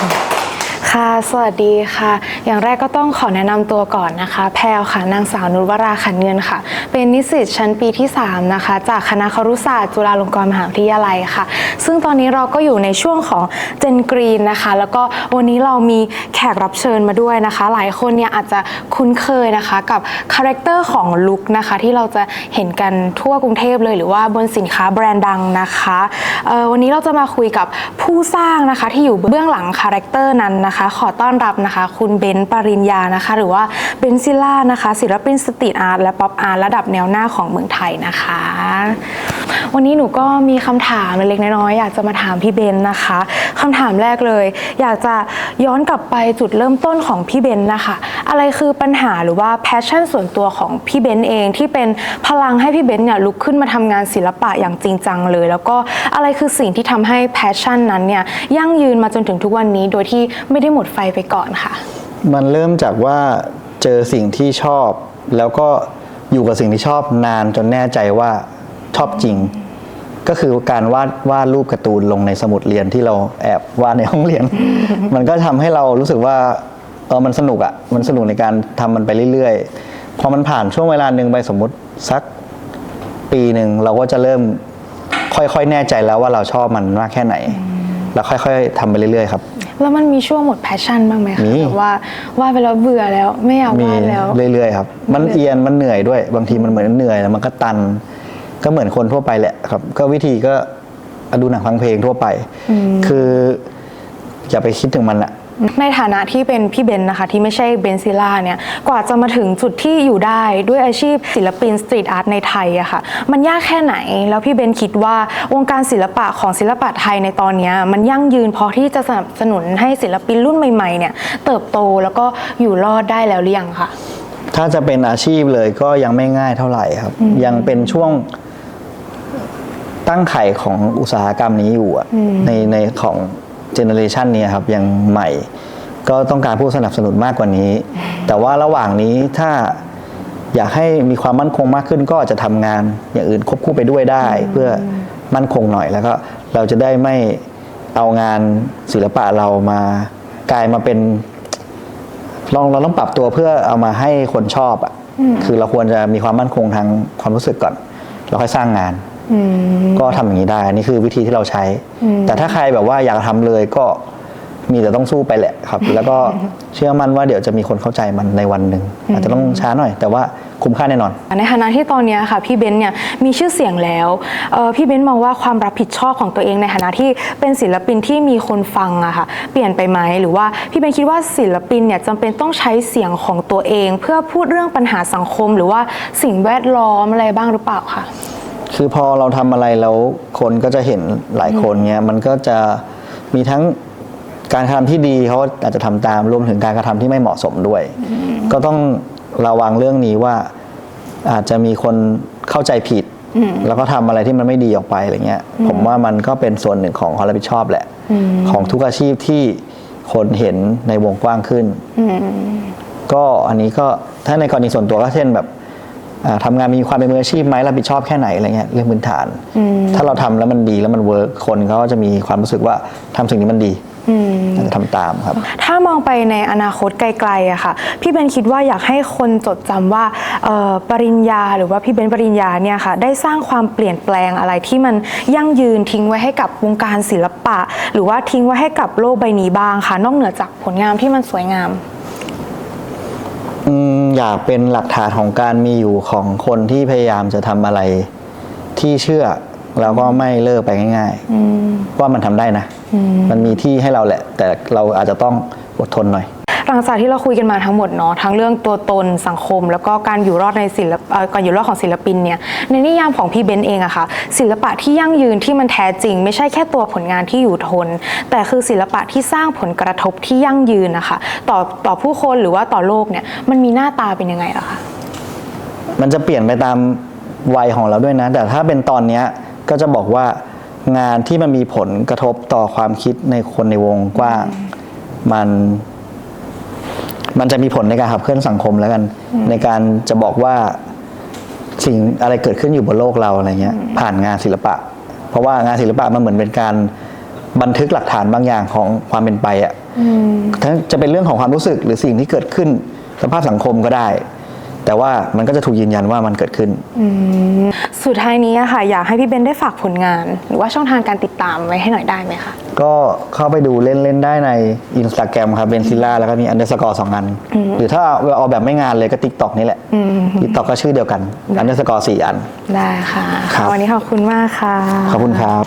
Thank you. ค่ะ สวัสดีค่ะ อย่างแรกก็ต้องขอแนะนำตัวก่อนนะคะ แพรวค่ะ นางสาวนุวราขันเงินค่ะ เป็นนิสิตชั้นปีที่ 3 นะคะ จากคณะครุศาสตร์จุฬาลงกรณ์มหาวิทยาลัยค่ะ ซึ่งตอนนี้เราก็อยู่ในช่วงของเจนกรีนนะคะ แล้วก็วันนี้เรามีแขกรับเชิญมาด้วยนะคะ หลายคนเนี่ยอาจจะคุ้นเคยนะคะ กับคาแรคเตอร์ของลุคนะคะ ที่เราจะเห็นกันทั่วกรุงเทพเลย หรือว่าบนสินค้าแบรนด์ดังนะคะ วันนี้เราจะมาคุยกับผู้สร้างนะคะที่อยู่เบื้องหลังคาแรคเตอร์นั้นนะคะขอต้อนรับนะคะ คุณเบนซ์ปริญญานะคะ หรือว่าเบนซิล่านะคะ ศิลปินสตรีทอาร์ตและป๊อปอาร์ตระดับแนวหน้าของเมืองไทยนะคะ วันนี้หนูก็มีคำถามเล็กๆน้อยๆอยากจะมาถามพี่เบนซ์นะคะคำถามแรกเลย อยากจะย้อนกลับไปจุดเริ่มต้นของพี่เบนซ์นะคะ อะไรคือปัญหาหรือว่าแพชชั่นส่วนตัวของพี่เบนซ์เองที่เป็นพลังให้พี่เบนซ์เนี่ยลุกขึ้นมาทำงานศิลปะอย่างจริงจังเลย แล้วก็อะไรคือสิ่งที่ทำให้แพชชั่นนั้นเนี่ยยั่งยืนมาจนถึงทุกวันนี้โดยที่ไม่ได้หมดไฟไปก่อนค่ะ มันเริ่มจากว่าเจอสิ่งที่ชอบ แล้วก็อยู่กับสิ่งที่ชอบนานจนแน่ใจว่าชอบจริง ก็คือการวาดวาดรูปการ์ตูนลงในสมุดเรียนที่เราแอบวาดในห้องเรียน มันก็ทำให้เรารู้สึกว่าเออมันสนุกอะ่ะมันสนุกในการทำมันไปเรื่อยๆพอมันผ่านช่วงเวลาหนึ่งไปสมมุติสักปีหนึ่งเราก็จะเริ่มค่อยๆแน่ใจแล้วว่าเราชอบมันมากแค่ไหน แล้วค่อย ๆทำไปเรื่อยๆครับ แล้วมันมีช่วงหมดแพชชั่นบ้างไหมคะมี แบบว่าว่าดไปแล้วเบื่อแล้วไม่อยากมีวาดแล้ว เรื่อยๆครับ มันเอียนมันเหนื่อยด้วย บางทีมันเหมือนเหนื่อยแล้วมันก็ตัน ก็เหมือนคนทั่วไปแหละครับ ก็วิธีก็ดูหนังฟังเพลงทั่วไป คืออย่าไปคิดถึงมันอะ ในฐานะที่เป็นพี่เบนซ์นะคะ ที่ไม่ใช่เบนซิล่าเนี่ยกว่าจะมาถึงจุดที่อยู่ได้ด้วยอาชีพศิลปินสตรีทอาร์ตในไทยอะค่ะ มันยากแค่ไหน แล้วพี่เบนซ์คิดว่าวงการศิลปะของศิลปะไทยในตอนเนี้ยมันยั่งยืนพอที่จะสนับสนุนให้ศิลปินรุ่นใหม่ๆเนี่ยเติบโตแล้วก็อยู่รอดได้แล้วหรือยังคะถ้าจะเป็นอาชีพเลยก็ยังไม่ง่ายเท่าไหร่ครับ ยังเป็นช่วงตั้งไข่ของอุตสาหกรรมนี้อยู่อะในในของ เจเนอเรชันนี้ครับยังใหม่ ก็ต้องการผู้สนับสนุนมากกว่านี้ แต่ว่าระหว่างนี้ถ้าอยากให้มีความมั่นคงมากขึ้นก็อาจจะทำงานอย่างอื่นควบคู่ไปด้วยได้ เพื่อมั่นคงหน่อยแล้วก็เราจะได้ไม่เอางานศิลปะเรามากลายมาเป็นลองเราต้องปรับตัวเพื่อเอามาให้คนชอบอะ่ะคือเราควรจะมีความมั่นคงทางความรู้สึกก่อน เราค่อยสร้างงาน ก็ทำอย่างนี้ได้อันนี่คือวิธีที่เราใช้ แต่ถ้าใครแบบว่าอยากทำเลยก็มีแต่ต้องสู้ไปแหละครับ แล้วก็เชื่อมั่นว่าเดี๋ยวจะมีคนเข้าใจมันในวันหนึ่งอาจจะต้องช้าหน่อย แต่ว่าคุ้มค่าแน่นอน ในฐานะที่ตอนเนี้ยค่ะพี่เบนซ์เนี่ยมีชื่อเสียงแล้วเอ่อพี่เบนซ์มองว่าความรับผิดชอบของตัวเองในฐานะที่เป็นศิลปินที่มีคนฟังอะค่ะเปลี่ยนไปไหมหรือว่าพี่เบนซ์คิดว่าศิลปินเนี่ยจำเป็นต้องใช้เสียงของตัวเอง เพื่อพูดเรื่องปัญหาสังคม หรือว่าสิ่งแวดล้อมอะไรบ้างหรือเปล่าคะ คือพอเราทำอะไรแล้วคนก็จะเห็นหลายคนเงี้ยมันก็จะมีทั้งการกระทำที่ดีเขาอาจจะทำตามรวมถึงการกระทำที่ไม่เหมาะสมด้วย ก็ต้องระวังเรื่องนี้ว่าอาจจะมีคนเข้าใจผิด แล้วก็ทำอะไรที่มันไม่ดีออกไปอะไรเงี้ยผมว่ามันก็เป็นส่วนหนึ่งของความรับผิดชอบแหละ ของทุกอาชีพที่คนเห็นในวงกว้างขึ้น ก็อันนี้ก็ถ้าในกรณีส่วนตัวก็เช่นแบบ อ่าทำงานมีความเป็นมืออาชีพไหมรับผิดชอบแค่ไหนอะไรเงี้ยเรื่องพื้นฐาน ถ้าเราทำแล้วมันดีแล้วมันเวิร์กคนเขาก็จะมีความรู้สึกว่าทำสิ่งนี้มันดีอาจจะทำตามครับ ถ้ามองไปในอนาคตไกลๆอะค่ะ พี่เบนคิดว่าอยากให้คนจดจำว่าเอ่อปริญญาหรือว่าพี่เบนปริญญาเนี่ยค่ะ ได้สร้างความเปลี่ยนแปลงอะไรที่มันยั่งยืนทิ้งไว้ให้กับวงการศิลปะ หรือว่าทิ้งไว้ให้กับโลกใบนี้บ้างค่ะ นอกเหนือจากผลงานที่มันสวยงาม อืมอยากเป็นหลักฐานของการมีอยู่ของคนที่พยายามจะทำอะไรที่เชื่อแล้วก็ไม่เลิกไปง่ายๆว่ามันทำได้นะ มันมีที่ให้เราแหละ แต่เราอาจจะต้องอดทนหน่อย หลังจากที่เราคุยกันมาทั้งหมดเนาะทั้งเรื่องตัวตนสังคม แล้วก็การอยู่รอดในศิลปการอยู่รอดของศิลปินเนี่ยในนิยามของพี่เบนซ์เองอะค่ะศิลปะที่ยั่งยืนที่มันแท้จริง ไม่ใช่แค่ตัวผลงานที่อยู่ทน แต่คือศิลปะที่สร้างผลกระทบที่ยั่งยืนนะคะต่อต่อผู้คนหรือว่าต่อโลกเนี่ยมันมีหน้าตาเป็นยังไงล่ะคะมันจะเปลี่ยนไปตามวัยของเราด้วยนะ แต่ถ้าเป็นตอนเนี้ยก็จะบอกว่างานที่มันมีผลกระทบต่อความคิดในคนในวงกว้าง มัน มันจะมีผลในการขับเคลื่อนสังคมแล้วกัน ในการจะบอกว่าสิ่งอะไรเกิดขึ้นอยู่บนโลกเราอะไรเงี้ย ผ่านงานศิลปะ เพราะว่างานศิลปะมันเหมือนเป็นการบันทึกหลักฐานบางอย่างของความเป็นไปอะ่ะทั้งจะเป็นเรื่องของความรู้สึกหรือสิ่งที่เกิดขึ้นสภาพสังคมก็ได้ แต่ว่ามันก็จะถูกยืนยันว่ามันเกิดขึ้น สุดท้ายนี้อะค่ะอยากให้พี่เบนได้ฝากผลงาน หรือว่าช่องทางการติดตามไว้ให้หน่อยได้ไหมคะ ก็เข้าไปดูเล่น ๆ ได้ในอินสตาแกรมครับเบนซิล่าแล้วก็มีอันเดอร์สกอร์สองอัน หรือถ้าเอาแบบไม่งานเลยก็ t ิ k t o k นี่แหละ t ิ k t o k ก็ชื่อเดียวกันอันเดอร์สกอร์สี่อัน ได้ค่ะ ครับ วันนี้ขอบคุณมากค่ะ ขอบคุณครับ